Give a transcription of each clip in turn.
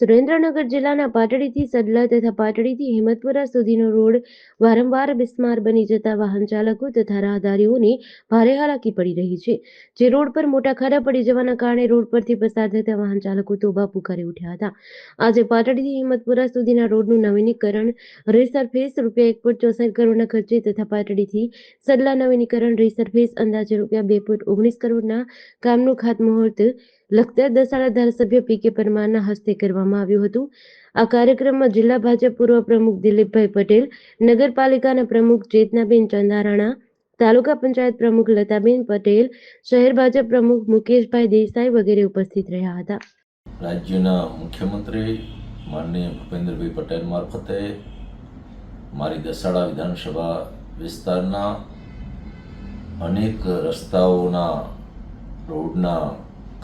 સુરેન્દ્રનગર જિલ્લાના પાટડીથી સડલા તથા પાટડીથી હિંમતપુરા સુધીનો રોડ વારંવાર બિસ્માર બની જતા વાહન ચાલકો તથા રાહદારીઓને ભારે હાલાકી પડી રહી છે. જે રોડ પર મોટા ખાડા પડી જવાના કારણે રોડ પરથી પસાર થતા વાહન ચાલકો તોબા પુકારી ઉઠ્યા હતા. આજે પાટડીથી હિંમતપુરા સુધીના રોડનું નવીનીકરણ રીસરફેસ રૂપિયા એક પોઈન્ટ ચોસઠ કરોડના ખર્ચે તથા પાટડીથી સડલા નવીનીકરણ રીસરફેસ અંદાજે રૂપિયા બે પોઈન્ટ ઓગણીસ કરોડના કામનું ખાતમુહૂર્ત લખતર દસાડા ધારાસભ્ય પી કે પરમારના હસ્તે કરવામાં આવ્યું હતું. આ કાર્યક્રમમાં જિલ્લા ભાજપ પૂર્વ પ્રમુખ દિલીપભાઈ પટેલ, નગરપાલિકાના પ્રમુખ ચેતનાબેન ચંદારાણા, તાલુકા પંચાયત પ્રમુખ લતાબેન પટેલ, શહેર ભાજપ પ્રમુખ મુકેશભાઈ દેસાઈ વગેરે ઉપસ્થિત રહ્યા હતા. રાજ્યના મુખ્યમંત્રી માનનીય ભૂપેન્દ્રભાઈ પટેલ મારફતે મારી દસાડા વિધાનસભા વિસ્તારના અનેક રસ્તાઓના રોડના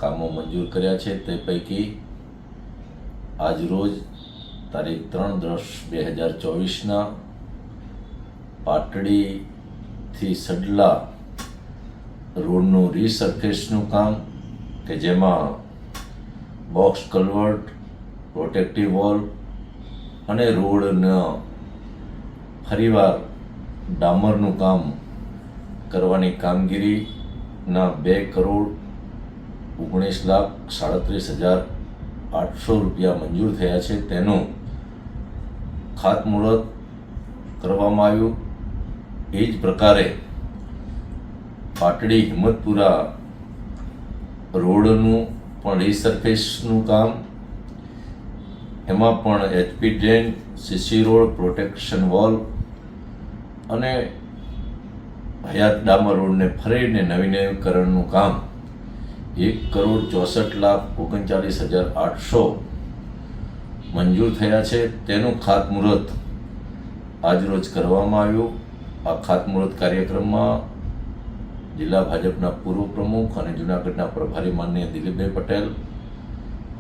કામો મંજૂર કર્યા છે તે પૈકી આજરોજ તારીખ ત્રણ દસ બે હજાર ચોવીસના પાટડીથી સડલા રોડનું રીસર્ફેસનું કામ કે જેમાં બોક્સ કલવર્ટ પ્રોટેક્ટિવ વોલ અને રોડના ફરીવાર ડામરનું કામ કરવાની કામગીરીના બે કરોડ ઓગણીસ લાખ સાડત્રીસ હજાર આઠસો રૂપિયા મંજૂર થયા છે. તેનું ખાતમુહૂર્ત કરવામાં આવ્યું. એ જ પ્રકારે પાટડી હિંમતપુરા રોડનું પણ રીસર્ફેસનું કામ. એમાં પણ HP drain CC road protection wall અને હયાત ડામર રોડને ફરીને નવીનીકરણનું કામ. એક કરોડ ચોસઠ લાખ ઓગણચાલીસ હજાર આઠસો મંજૂર થયા છે. તેનું ખાતમુહૂર્ત આજરોજ કરવામાં આવ્યું. આ ખાતમુહૂર્ત કાર્યક્રમમાં જિલ્લા ભાજપના પૂર્વ પ્રમુખ અને જૂનાગઢના પ્રભારી માનનીય દિલીપભાઈ પટેલ,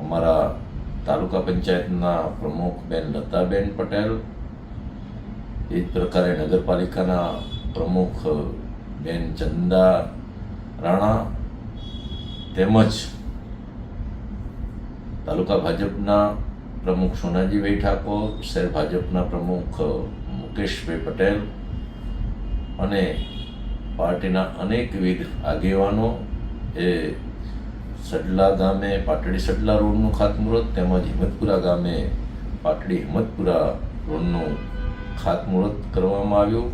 અમારા તાલુકા પંચાયતના પ્રમુખ બેન લતાબેન પટેલ, એ જ પ્રકારે નગરપાલિકાના પ્રમુખ બેન ચંદા રાણા તેમજ તાલુકા ભાજપના પ્રમુખ સોનાજીભાઈ ઠાકોર, શહેર ભાજપના પ્રમુખ મુકેશભાઈ પટેલ અને પાર્ટીના અનેકવિધ આગેવાનો એ સડલા ગામે, પાટડી સડલા રોડનું ખાતમુહૂર્ત તેમજ હિંમતપુરા ગામે પાટડી હિંમતપુરા રોડનું ખાતમુહૂર્ત કરવામાં આવ્યું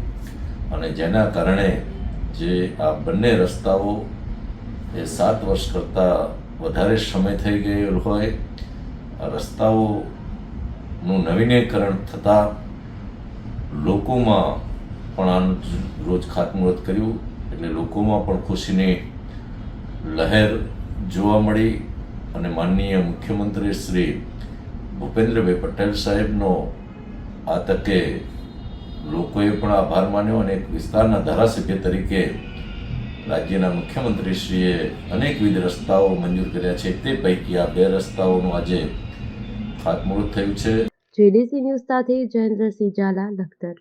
અને જેના કારણે જે આ બંને રસ્તાઓ એ સાત વર્ષ કરતાં વધારે સમય થઈ ગયેલ હોય. રસ્તાઓનું નવીનીકરણ થતાં લોકોમાં પણ આનું રોજ ખાતમુહૂર્ત કર્યું એટલે લોકોમાં પણ ખુશીની લહેર જોવા મળી અને માનનીય મુખ્યમંત્રી શ્રી ભૂપેન્દ્રભાઈ પટેલ સાહેબનો આ તકે લોકોએ પણ આભાર માન્યો અને એક વિસ્તારના ધારાસભ્ય તરીકે રાજ્યના મુખ્યમંત્રીશ્રીએ અનેકવિધ રસ્તાઓ મંજૂર કર્યા છે. તે પૈકી આ બે રસ્તાઓનું આજે ખાતમુહૂર્ત થયું છે. જેડીસી ન્યૂઝ સાથે જયેન્દ્રસિંહ ઝાલા, લખતર.